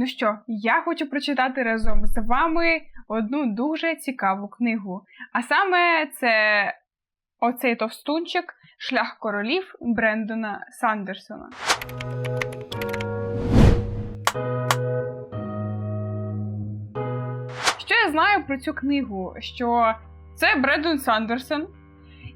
Ну що, я хочу прочитати разом з вами одну дуже цікаву книгу. А саме це оцей товстунчик Шлях королів Брендона Сандерсона. Що я знаю про цю книгу? Що це Брендон Сандерсон,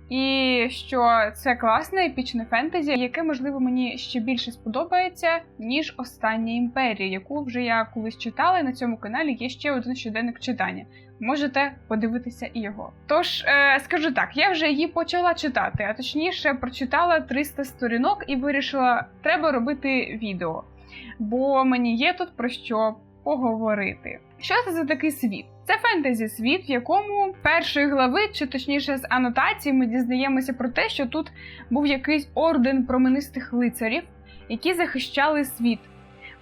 і що це класне епічне фентезі, яке, можливо, мені ще більше сподобається, ніж Остання імперія, яку вже я колись читала. і На цьому каналі є ще один щоденник читання. Можете подивитися і його. Тож е, скажу так, я вже її почала читати, а точніше прочитала 300 сторінок і вирішила, треба робити відео, бо мені є тут про що поговорити. Що це за такий світ? Це фентезі світ, в якому першої глави, чи точніше з анотації, ми дізнаємося про те, що тут був якийсь орден променистих лицарів, які захищали світ.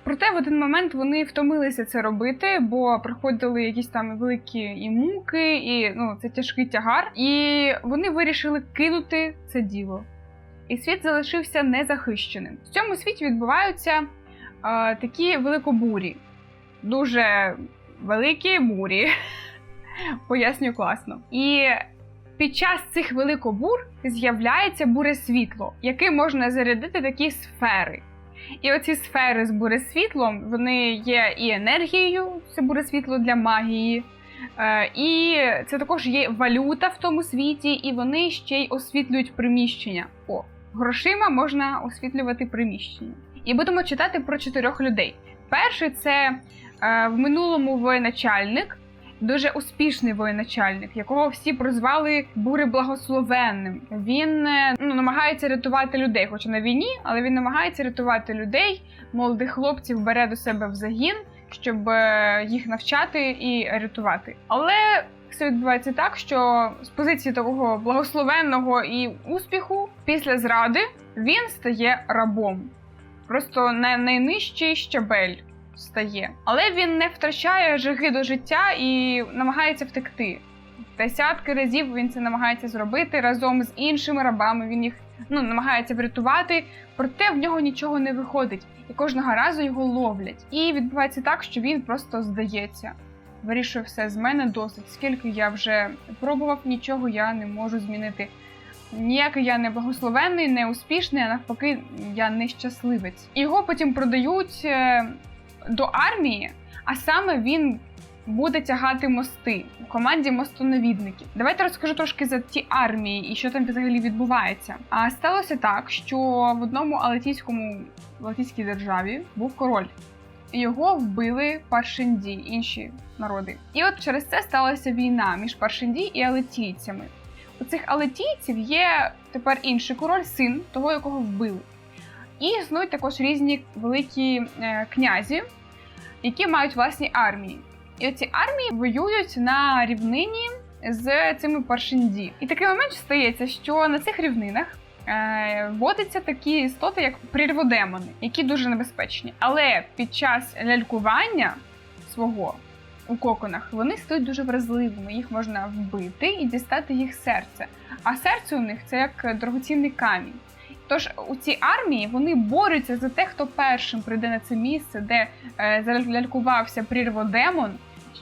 Проте в один момент вони втомилися це робити, бо проходили якісь там великі і муки, і ну це тяжкий тягар. І вони вирішили кинути це діло. І світ залишився незахищеним. В цьому світі відбуваються е, такі великобурі, дуже великі бурі. Поясню класно. І під час цих великобур з'являється буресвітло, яке можна зарядити такі сфери. І оці сфери з буресвітлом, вони є і енергією, це буресвітло для магії. Е, І це також є валюта в тому світі, і вони ще й освітлюють приміщення. О, грошима можна освітлювати приміщення. І будемо читати про чотирьох людей. Перший це в минулому воєначальник, дуже успішний воєначальник, якого всі прозвали Буреблагословенним. Він е, ну, намагається рятувати людей, хоча на війні, але він намагається рятувати людей, молодих хлопців бере до себе в загін, щоб е, їх навчати і рятувати. Але все відбувається так, що з позиції такого благословенного і успіху після зради він стає рабом. Просто на найнижчий щабель стає. Але він не втрачає жаги до життя і намагається втекти. Десятки разів він це намагається зробити разом з іншими рабами. Він їх ну, намагається врятувати, проте в нього нічого не виходить, і кожного разу його ловлять. І відбувається так, що він просто здається. Вирішує все з мене досить. Скільки я вже пробував, нічого я не можу змінити. Ніякий я не благословенний, не успішний, а навпаки, я нещасливець. Його потім продають е, до армії, а саме він буде тягати мости у команді мостонавідників. Давайте розкажу трошки за ті армії і що там взагалі відбувається. А сталося так, що в одному алетійському алетійській державі був король. Його вбили паршинді, інші народи. І от через це сталася війна між паршинді і алетійцями. У цих алетійців є тепер інший король, син того, якого вбили. І існують також різні великі е, князі, які мають власні армії. І оці армії воюють на рівнині з цими паршинді. І такий момент стається, що на цих рівнинах е, водяться такі істоти, як прірводемони, які дуже небезпечні. Але під час лялькування свого у коконах вони стають дуже вразливими. Їх можна вбити і дістати їх серце. А серце у них це як дорогоцінний камінь. Тож у цій армії вони борються за те, хто першим прийде на це місце, де е, залялькувався прірводемон,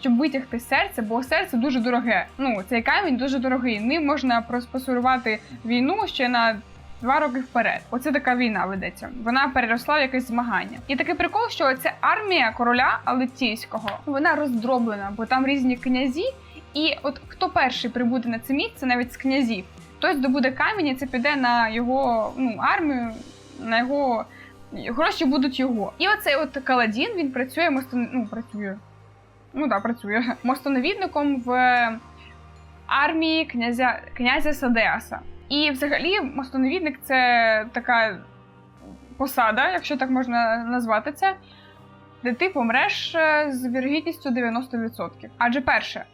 щоб витягти серце, бо серце дуже дороге. Ну цей камінь дуже дорогий. Ним можна проспосорувати війну ще на два роки вперед. Оце така війна ведеться. Вона переросла в якесь змагання. І такий прикол, що ця армія короля Алетійського вона роздроблена, бо там різні князі. І от хто перший прибуде на це місце, навіть з князів, той здобуде камінь, і це піде на його ну, армію, на його гроші будуть його. І оцей от Каладін він працює мостон... ну, працює. Ну да, працює мостоновідником в армії князя князя Садеаса. І взагалі мостоновідник це така посада, якщо так можна назвати це, де ти помреш е, з вірогідністю 90%. Адже перше,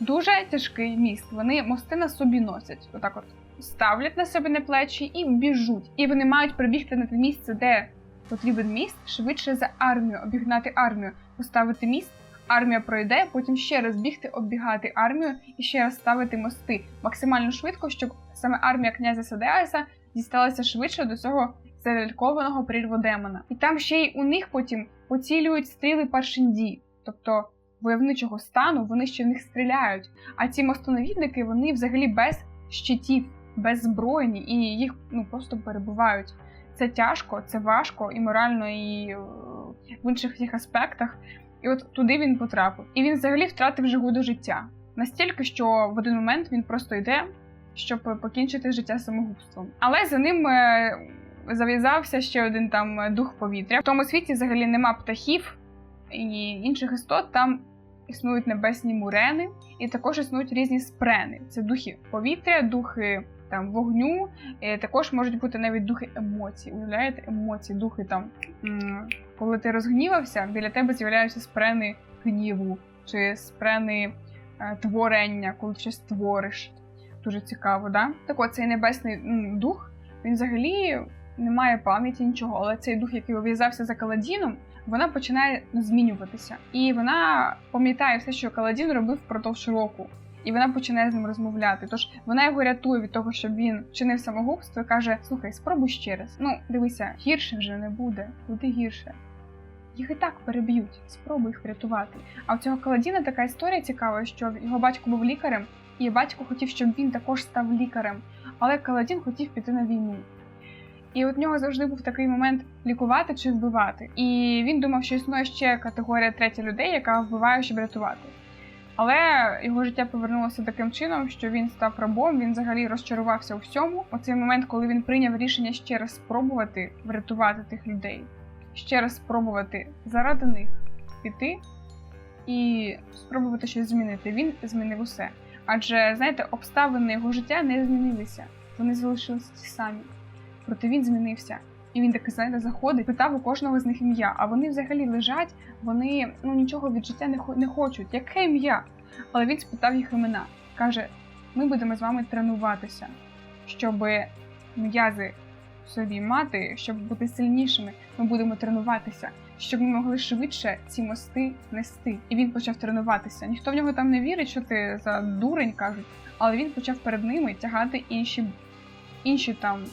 дуже тяжкий міст. Вони мости на собі носять. Отак от ставлять на себе на плечі і біжуть. І вони мають прибігти на те місце, де потрібен міст, швидше за армію, обігнати армію, поставити міст. Армія пройде, потім ще раз бігти, оббігати армію і ще раз ставити мости максимально швидко, щоб саме армія князя Садеаса дісталася швидше до цього залялькованого прірводемона. І там ще й у них потім поцілюють стріли паршинді, тобто войовничого стану, вони ще в них стріляють. А ці мостонавідники вони взагалі без щитів, беззбройні, і їх ну просто перебувають. Це тяжко, це важко і морально, і е, в інших всіх аспектах. І от туди він потрапив. І він взагалі втратив жагу до життя. Настільки, що в один момент він просто йде, щоб покінчити життя самогубством. Але за ним е, зав'язався ще один там дух повітря. В тому світі взагалі нема птахів і інших істот. Там існують небесні мурени, і також існують різні спрени. Це духи повітря, духи там вогню. І також можуть бути навіть духи емоцій. Уявляєте, емоції, духи там, коли ти розгнівався, біля тебе з'являються спрени гніву чи спрени е, творення, коли ти щось твориш. Дуже цікаво, да? Так от цей небесний дух, він взагалі не має пам'яті нічого, але цей дух, який ув'язався за Каладіном, вона починає змінюватися. І вона пам'ятає все, що Каладін робив впродовж року. І вона починає з ним розмовляти. Тож вона його рятує від того, щоб він вчинив самогубство і каже: Слухай, спробуй ще раз. Ну, дивися, гірше вже не буде, куди гірше. Їх і так переб'ють, спробуй їх врятувати. А у цього Каладіна така історія цікава, що його батько був лікарем, і батько хотів, щоб він також став лікарем. Але Каладін хотів піти на війну. І от нього завжди був такий момент лікувати чи вбивати. І він думав, що існує ще категорія третя людей, яка вбиває, щоб рятувати. Але його життя повернулося таким чином, що він став рабом, він взагалі розчарувався у всьому. У цей момент, коли він прийняв рішення ще раз спробувати врятувати тих людей, ще раз спробувати заради них піти і спробувати щось змінити. Він змінив усе. Адже, знаєте, обставини його життя не змінилися, вони залишилися ті самі. Проте він змінився. І він таки, знаєте, заходить, питав у кожного з них ім'я. А вони взагалі лежать, вони ну нічого від життя не, не хочуть. Яке ім'я? Але він спитав їх імена. Каже: ми будемо з вами тренуватися, щоб м'язи собі мати, щоб бути сильнішими. Ми будемо тренуватися, щоб ми могли швидше ці мости нести. І він почав тренуватися. Ніхто в нього там не вірить, що ти за дурень кажуть, але він почав перед ними тягати інші, інші там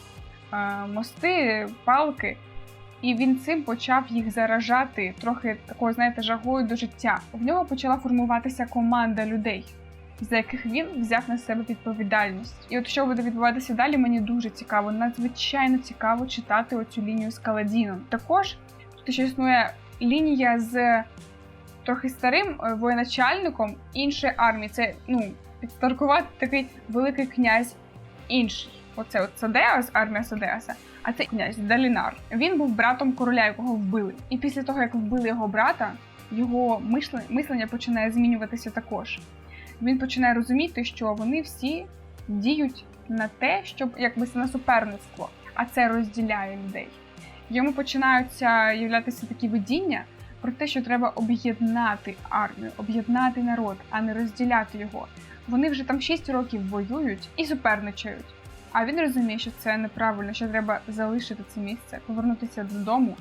мости, палки. І він цим почав їх заражати трохи такою, знаєте, жагою до життя. В нього почала формуватися команда людей, за яких він взяв на себе відповідальність. І от що буде відбуватися далі, мені дуже цікаво. Надзвичайно цікаво читати оцю лінію з Каладіном. Також тут ще існує лінія з трохи старим е, воєначальником іншої армії. Це ну підстаркувати такий великий князь інший. Оце от Садеас, армія Садеаса. А це князь Далінар. Він був братом короля, якого вбили. І після того, як вбили його брата, його мислення починає змінюватися також. Він починає розуміти, що вони всі діють на те, щоб якби на суперництво, а це розділяє людей. Йому починаються являтися такі видіння про те, що треба об'єднати армію, об'єднати народ, а не розділяти його. Вони вже там 6 років воюють і суперничають. А він розуміє, що це неправильно, що треба залишити це місце, повернутися додому,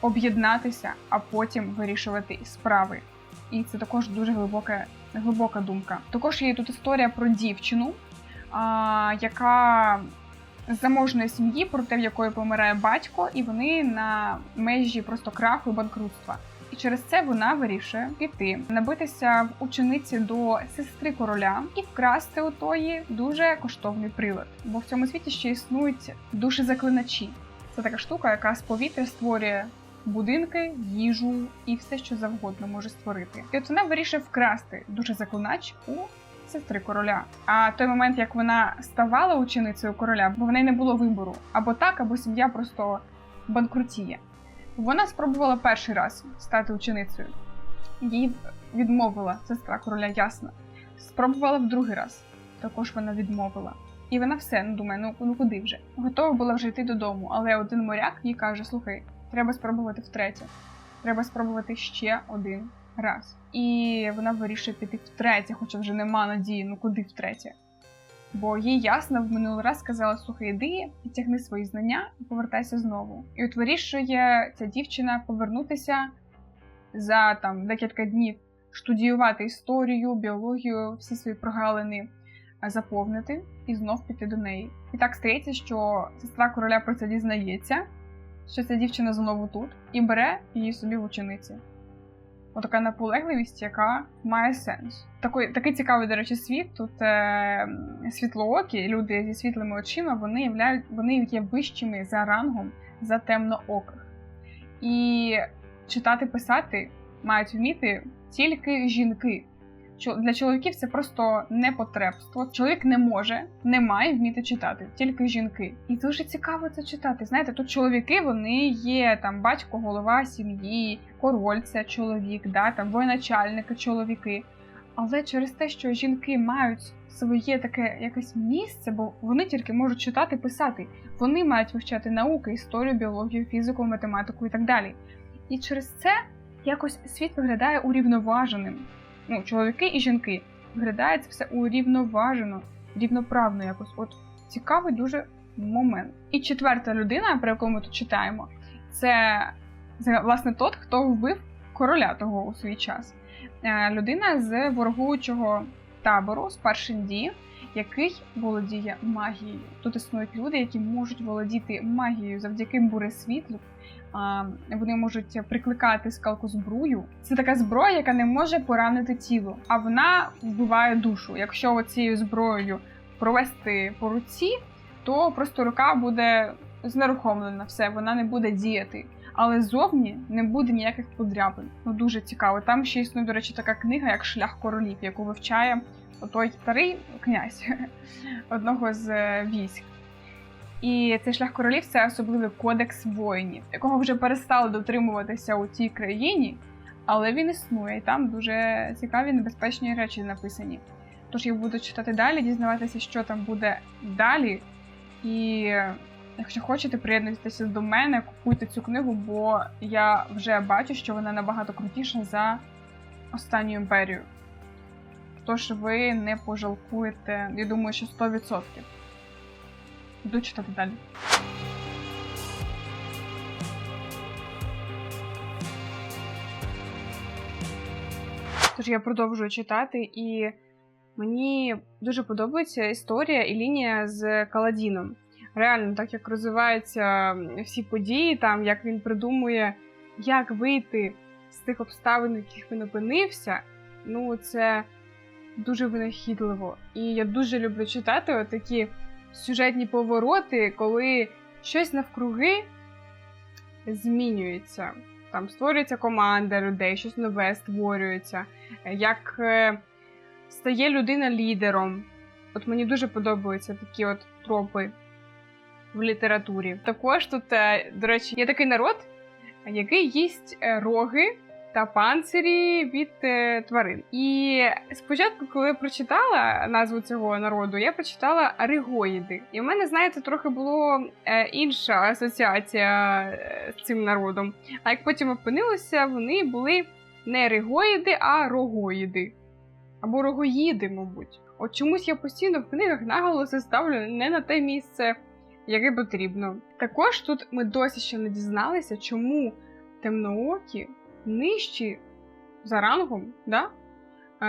об'єднатися, а потім вирішувати справи. І це також дуже глибока, глибока думка. Також є тут історія про дівчину, а, яка з заможної сім'ї, проте в якої помирає батько, і вони на межі просто краху і банкрутства. І через це вона вирішує піти, набитися в учениці до сестри короля і вкрасти у тої дуже коштовний прилад. Бо в цьому світі ще існують душі заклиначі. Це така штука, яка з повітря створює будинки, їжу і все, що завгодно може створити. І от вона вирішує вкрасти дуже заклинач у сестри короля. А той момент, як вона ставала ученицею короля, бо в неї не було вибору або так, або сім'я просто банкрутіє. Вона спробувала перший раз стати ученицею. Їй відмовила сестра короля ясна. Спробувала в другий раз. Також вона відмовила. І вона все ну, думає, ну, ну куди вже? Готова була вже йти додому, але один моряк їй каже: слухай, треба спробувати втретє. Треба спробувати ще один раз. І вона вирішує піти втретє, хоча вже нема надії, ну куди втретє. Бо їй ясно в минулий раз сказала, слухай, іди, підтягни свої знання і повертайся знову. І от вирішує ця дівчина повернутися за там декілька днів, штудіювати історію, біологію, всі свої прогалини заповнити і знов піти до неї. І так стається, що сестра короля про це дізнається, що ця дівчина знову тут, і бере її собі в учениці. Отака наполегливість, яка має сенс. Такий, такий цікавий, до речі, світ. Тут е, світлоокі, люди зі світлими очима, вони являють, вони є вищими за рангом за темнооких. І читати, писати мають вміти тільки жінки. Для чоловіків це просто непотребство. Чоловік не може, не має вміти читати, тільки жінки. І дуже цікаво це читати. Знаєте, тут чоловіки вони є там батько, голова сім'ї, король це чоловік, да, там воєначальники, чоловіки. Але через те, що жінки мають своє таке якесь місце, бо вони тільки можуть читати, писати. Вони мають вивчати науки, історію, біологію, фізику, математику і так далі. І через це якось світ виглядає урівноваженим. Ну, чоловіки і жінки виглядає все урівноважено, рівноправно якось. От цікавий дуже момент. І четверта людина, про яку ми тут читаємо, це, власне тот, хто вбив короля того у свій час. Е, Людина з ворогуючого табору з Паршинді, який володіє магією. Тут існують люди, які можуть володіти магією завдяки буре світлу. А, Вони можуть прикликати скалку зброю. Це така зброя, яка не може поранити тіло, а вона вбиває душу. Якщо цією зброєю провести по руці, то просто рука буде знерухомлена, все, вона не буде діяти. Але зовні не буде ніяких подряпин. Ну дуже цікаво. Там ще існує, до речі, така книга, як Шлях королів, яку вивчає той старий князь одного з е, військ. І цей шлях королів це особливий кодекс воїнів, якого вже перестали дотримуватися у цій країні, але він існує, і там дуже цікаві небезпечні речі написані. Тож я буду читати далі, дізнаватися, що там буде далі. І якщо хочете, приєднуйтеся до мене, купуйте цю книгу, бо я вже бачу, що вона набагато крутіша за останню імперію. Тож ви не пожалкуєте, я думаю, що 100%. Буду читати далі. Тож я продовжую читати, і мені дуже подобається історія і лінія з Каладіном. Реально, так як розвиваються всі події, там як він придумує, як вийти з тих обставин, в яких він опинився, ну це дуже винахідливо. І я дуже люблю читати такі сюжетні повороти, коли щось навкруги змінюється. Там створюється команда людей, щось нове створюється, як е, стає людина лідером. От мені дуже подобаються такі от тропи в літературі. Також тут, е, до речі, є такий народ, який їсть е, роги та панцирі від е, тварин. І спочатку, коли я прочитала назву цього народу, я прочитала ригоїди. І в мене, знаєте, трохи було е, інша асоціація е, з цим народом. А як потім опинилося, вони були не ригоїди, а рогоїди. Або рогоїди, мабуть. От чомусь я постійно в книгах наголоси ставлю не на те місце, яке потрібно. Також тут ми досі ще не дізналися, чому темноокі нижчі за рангом, да?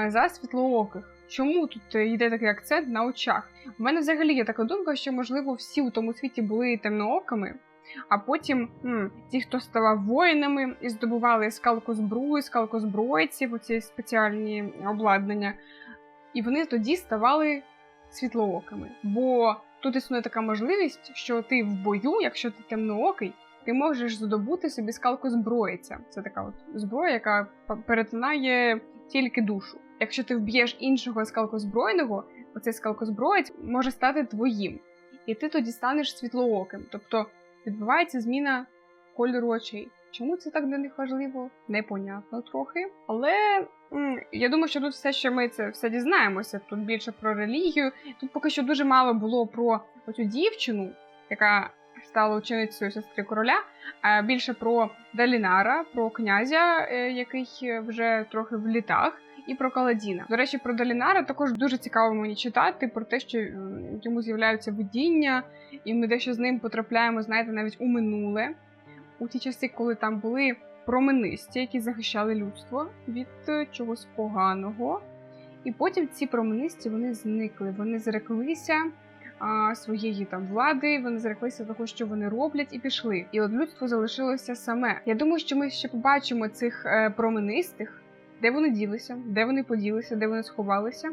за світлооких. Чому тут е, йде такий акцент на очах? У мене взагалі є така думка, що, можливо, всі у тому світі були темноокими, а потім м, ті, хто ставав воїнами і здобували скалку зброю, скалку збройців, оці спеціальні обладнання, і вони тоді ставали світлоокими. Бо тут існує така можливість, що ти в бою, якщо ти темноокий, ти можеш здобути собі скалку зброїця. Це така от зброя, яка перетинає тільки душу. Якщо ти вб'єш іншого скалкозбройного, оцей скалкозброєць може стати твоїм, і ти тоді станеш світлооким. Тобто відбувається зміна кольору очей. Чому це так для них важливо? Непонятно трохи. Але я думаю, що тут все, що ми це все дізнаємося. Тут більше про релігію. Тут поки що дуже мало було про оцю дівчину, яка стала ученицею сестри короля, більше про Далінара, про князя, е, який вже трохи в літах, і про Каладіна. До речі, про Далінара також дуже цікаво мені читати про те, що йому з'являються видіння, і ми дещо з ним потрапляємо, знаєте, навіть у минуле, у ті часи, коли там були променисті, які захищали людство від е, чогось поганого. І потім ці променисті вони зникли, вони зреклися а, своєї там влади. Вони зреклися того, що вони роблять, і пішли. І от людство залишилося саме. Я думаю, що ми ще побачимо цих е, променистих, де вони ділися, де вони поділися, де вони сховалися.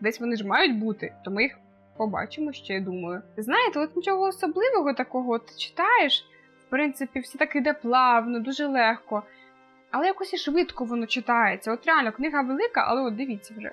Десь вони ж мають бути, то ми їх побачимо ще, я думаю. Знаєте, от нічого особливого такого, от читаєш, в принципі, все так іде плавно, дуже легко. Але якось і швидко воно читається. От реально, книга велика, але от дивіться вже.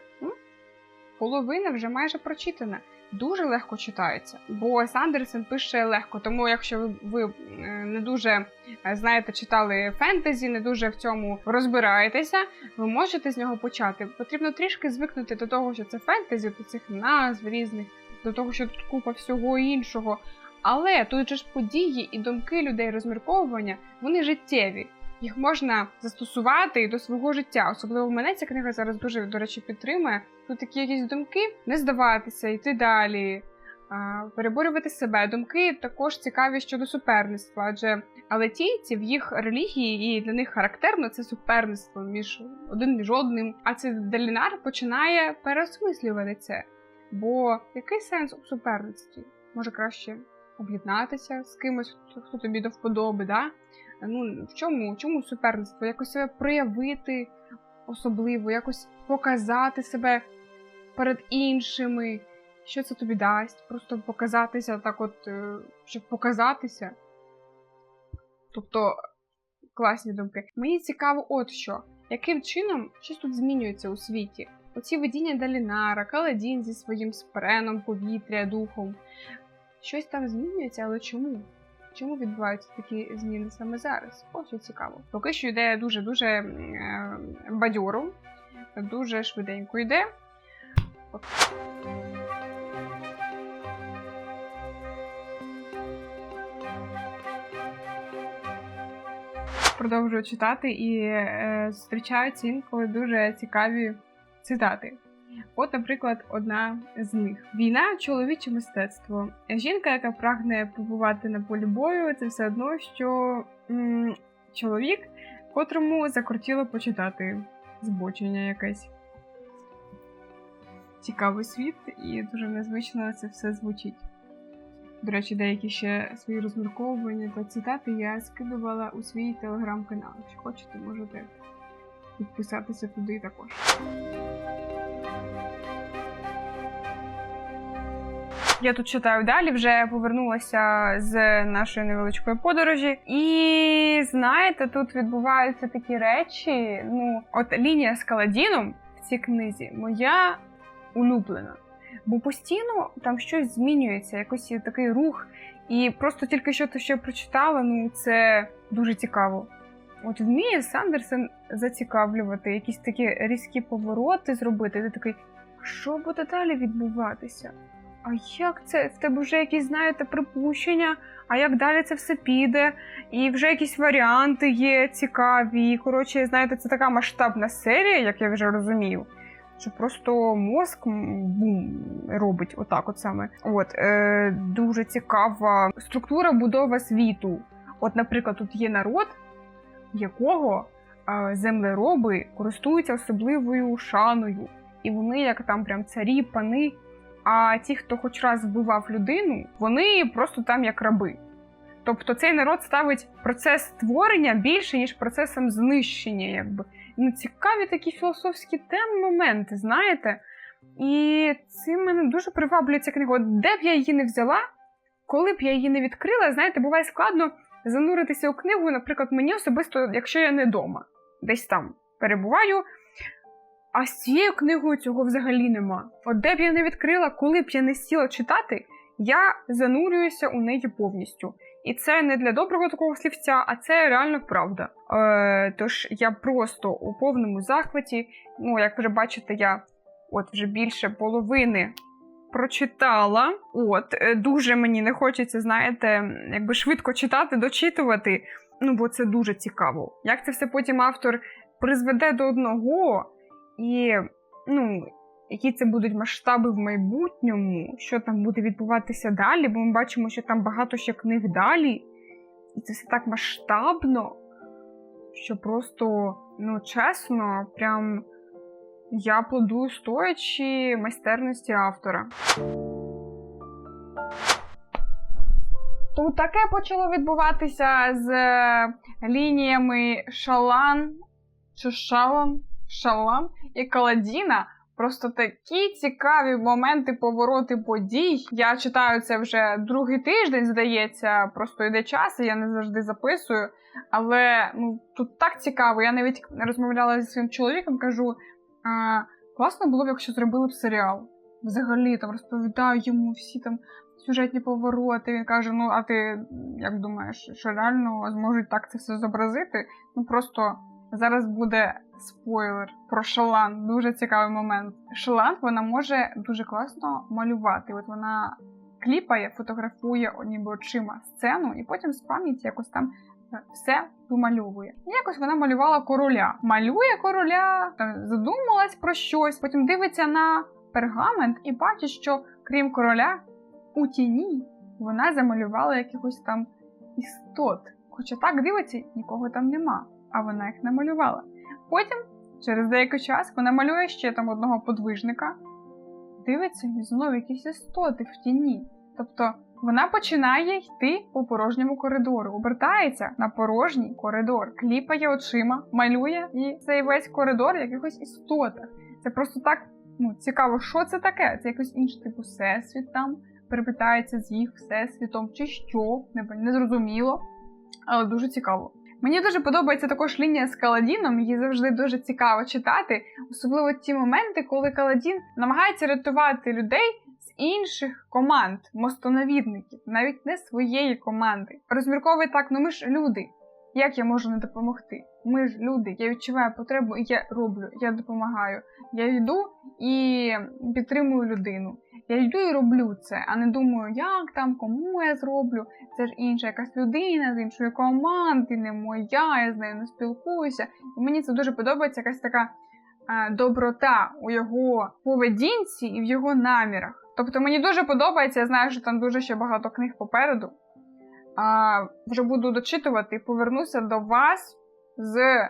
Половина вже майже прочитана. Дуже легко читається, бо Сандерсен пише легко. Тому, якщо ви, е, не дуже е, знаєте, читали фентезі, не дуже в цьому розбираєтеся, ви можете з нього почати. Потрібно трішки звикнути до того, що це фентезі, до цих назв різних, до того, що тут купа всього іншого. Але тут же ж події і думки людей розмірковування, вони життєві. Їх можна застосувати до свого життя. Особливо мене ця книга зараз дуже, до речі, підтримує. Тут такі якісь думки, не здаватися, йти далі, переборювати себе. Думки також цікаві щодо суперництва, адже алетійці в їх релігії і для них характерно це суперництво між один між одним. А це Делінар починає переосмислювати це. Бо який сенс у суперництві? Може краще об'єднатися з кимось, хто тобі до вподоби, да? Ну в чому? Чому суперництво? Якось себе проявити особливо, якось показати себе перед іншими. Що це тобі дасть? Просто показатися так, от, е, щоб показатися. Тобто класні думки. Мені цікаво, от що, яким чином щось тут змінюється у світі. Оці видіння Далінара, Каладін зі своїм спреном, повітря, духом. Щось там змінюється, але чому? Чому відбуваються такі зміни саме зараз? Ось що цікаво. Поки що йде дуже-дуже бадьоро, дуже швиденько йде. Продовжую читати і е, зустрічаються інколи дуже цікаві цитати. От, наприклад, одна з них: війна чоловіче мистецтво. Жінка, яка прагне побувати на полі бою, це все одно, що м- чоловік, котрому закортіло почитати збочення якесь. Цікавий світ, і дуже незвично це все звучить. До речі, деякі ще свої розмірковування та цитати я скидувала у свій телеграм-канал. Якщо хочете, можете підписатися туди також. Я тут читаю далі, вже повернулася з нашої невеличкої подорожі. І знаєте, тут відбуваються такі речі. Ну, от лінія з Каладіном в цій книзі моя улюблена. Бо постійно там щось змінюється, якийсь є такий рух. І просто тільки що що я прочитала, ну це дуже цікаво. От вміє Сандерсен зацікавлювати, якісь такі різкі повороти зробити. Ти такий, що буде далі відбуватися? А як це? В тебе вже якісь, знаєте, припущення, а як далі це все піде? І вже якісь варіанти є цікаві. І, коротше, знаєте, це така масштабна серія, як я вже розумію. Що просто мозк бум робить отак, от саме. От е, дуже цікава структура будова світу. От, наприклад, тут є народ, якого е, землероби користуються особливою шаною, і вони, як там прям царі, пани. А ті, хто хоч раз вбивав людину, вони просто там як раби. Тобто цей народ ставить процес створення більше, ніж процесом знищення, якби. Ну, цікаві такі філософські теми, моменти, знаєте? І цим мене дуже приваблює ця книга. От де б я її не взяла, коли б я її не відкрила, знаєте, буває складно зануритися у книгу, наприклад, мені особисто, якщо я не вдома, десь там перебуваю. А з цією книгою цього взагалі нема. От де б я не відкрила, коли б я не сіла читати, я занурююся у неї повністю. І це не для доброго такого слівця, а це реально правда. Е, тож я просто у повному захваті. Ну, як вже бачите, я от вже більше половини прочитала. От, е, дуже мені не хочеться, знаєте, якби швидко читати, дочитувати. Ну, бо це дуже цікаво. Як це все потім автор призведе до одного, і ну, які це будуть масштаби в майбутньому, що там буде відбуватися далі, бо ми бачимо, що там багато ще книг далі, і це все так масштабно, що просто, ну, чесно, прям я аплодую стоячи майстерності автора. Тут таке почало відбуватися з е, лініями Шалан чи Шалан, Шалан і Каладіна. Просто такі цікаві моменти, повороти подій. Я читаю це вже другий тиждень, здається, просто йде час, і я не завжди записую. Але ну тут так цікаво. Я навіть розмовляла зі своїм чоловіком, кажу: а, класно було б, якщо зробили б серіал. Взагалі там розповідаю йому всі там сюжетні повороти. Він каже: Ну, а ти як думаєш, що реально зможуть так це все зобразити? Ну просто зараз буде спойлер про Шалан. Дуже цікавий момент. Шалан вона може дуже класно малювати. От вона кліпає, фотографує ніби очима сцену, і потім з пам'яті якось там е, все вимальовує. І якось вона малювала короля. Малює короля, там задумалась про щось, потім дивиться на пергамент і бачить, що крім короля, у тіні вона замалювала якихось там істот. Хоча так дивиться, нікого там нема, а вона їх намалювала. Потім, через деякий час, вона малює ще там одного подвижника, дивиться і знову якісь істоти в тіні. Тобто вона починає йти по порожньому коридору, обертається на порожній коридор, кліпає очима, малює і цей весь коридор в якихось істотах. Це просто так ну, цікаво, що це таке? Це якийсь інший типу всесвіт там переплітається з їх всесвітом, чи що, не зрозуміло, але дуже цікаво. Мені дуже подобається також лінія з Каладіном, її завжди дуже цікаво читати, особливо ті моменти, коли Каладін намагається рятувати людей з інших команд, мостонавідників, навіть не своєї команди. Розмірковує так, ну ми ж люди. Як я можу не допомогти? Ми ж люди, я відчуваю потребу, і я роблю, я допомагаю. Я йду і підтримую людину. Я йду і роблю це, а не думаю, як там, кому я зроблю. Це ж інша якась людина з іншої команди, не моя, я з нею не спілкуюся. І мені це дуже подобається якась така е, доброта у його поведінці і в його намірах. Тобто мені дуже подобається, я знаю, що там дуже ще багато книг попереду. А, Вже буду дочитувати повернуся до вас з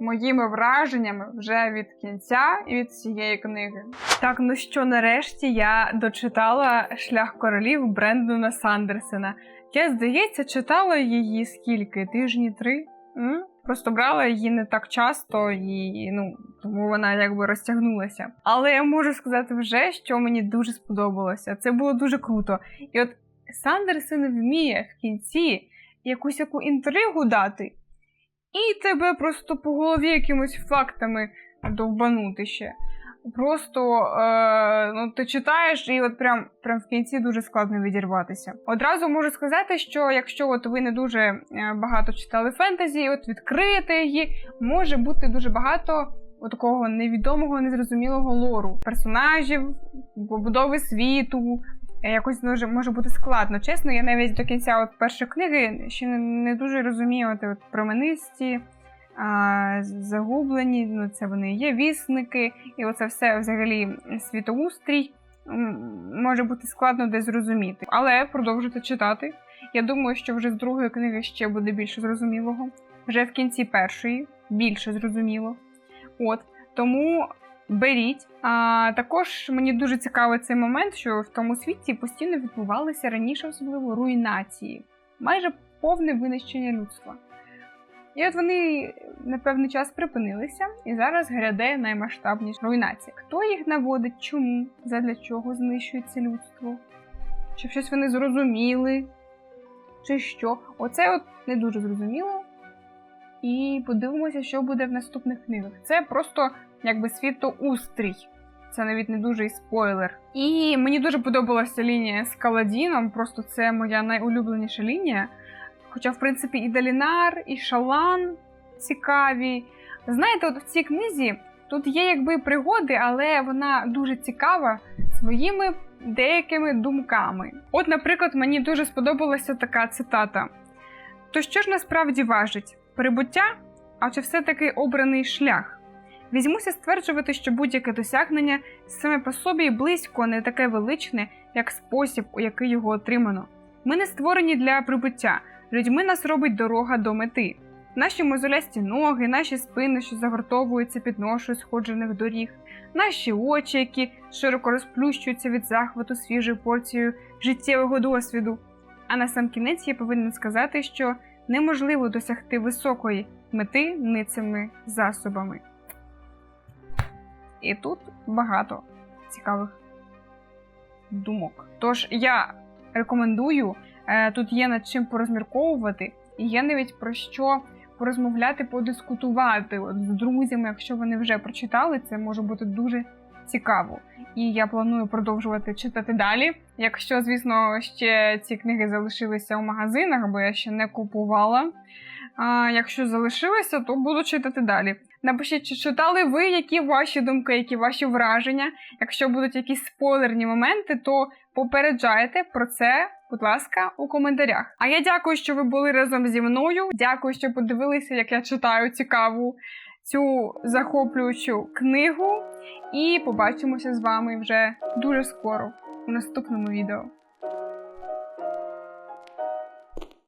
моїми враженнями вже від кінця і від цієї книги. Так, ну що, нарешті я дочитала шлях королів Брендона Сандерсена. Я, здається, читала її скільки? Тижні три? М? Просто брала її не так часто, і ну тому вона якби розтягнулася. Але я можу сказати вже, що мені дуже сподобалося. Це було дуже круто. І от Сандерсен вміє в кінці якусь яку інтригу дати, і тебе просто по голові якимось фактами довбанути ще. Просто е, ну, ти читаєш, і от прям прям в кінці дуже складно відірватися. Одразу можу сказати, що якщо от ви не дуже е, багато читали фентезі, от відкриєте її, може бути дуже багато от такого невідомого, незрозумілого лору, персонажів, побудови світу. Е, Якось може, може бути складно. Чесно, я навіть до кінця от першої книги ще не, не дуже розумію от, от променисті а, загублені, ну це вони є вісники, і оце все взагалі світоустрій може бути складно десь зрозуміти. Але продовжуйте читати. Я думаю, що вже з другої книги ще буде більше зрозумілого. Вже в кінці першої більше зрозуміло. От тому беріть. А також мені дуже цікавий цей момент, що в тому світі постійно відбувалися раніше, особливо руйнації, майже повне винищення людства. І от вони на певний час припинилися, і зараз гряде наймасштабніша руйнація. Хто їх наводить, чому, задля чого знищується людство? Чи щось вони зрозуміли, чи що? Оце от не дуже зрозуміло. І подивимося, що буде в наступних книгах. Це просто якби світоустрій. Це навіть не дуже і спойлер. І мені дуже подобалася лінія з Каладіном. Просто це моя найулюбленіша лінія. Хоча, в принципі, і Далінар, і Шалан цікаві. Знаєте, от в цій книзі тут є якби пригоди, але вона дуже цікава своїми деякими думками. От, наприклад, мені дуже сподобалася така цитата: То що ж насправді важить? Прибуття, а чи все-таки обраний шлях? Візьмуся стверджувати, що будь-яке досягнення саме по собі близько не таке величне, як спосіб, у який його отримано. Ми не створені для прибуття. Людьми нас робить дорога до мети. Наші мозолясті ноги, наші спини, що загортовуються під ношою сходжених доріг, наші очі, які широко розплющуються від захвату свіжою порцією життєвого досвіду. А на сам кінець я повинна сказати, що неможливо досягти високої мети не цими засобами. І тут багато цікавих думок. Тож я рекомендую, е, тут є над чим порозмірковувати, і є навіть про що порозмовляти, подискутувати з друзями, якщо вони вже прочитали, це може бути дуже цікаво. І я планую продовжувати читати далі. Якщо, звісно, ще ці книги залишилися у магазинах, бо я ще не купувала. А якщо залишилися, то буду читати далі. Напишіть, чи читали ви, які ваші думки, які ваші враження. Якщо будуть якісь спойлерні моменти, то попереджайте про це, будь ласка, у коментарях. А я дякую, що ви були разом зі мною. Дякую, що подивилися, як я читаю цікаву цю захоплюючу книгу. І побачимося з вами вже дуже скоро у наступному відео.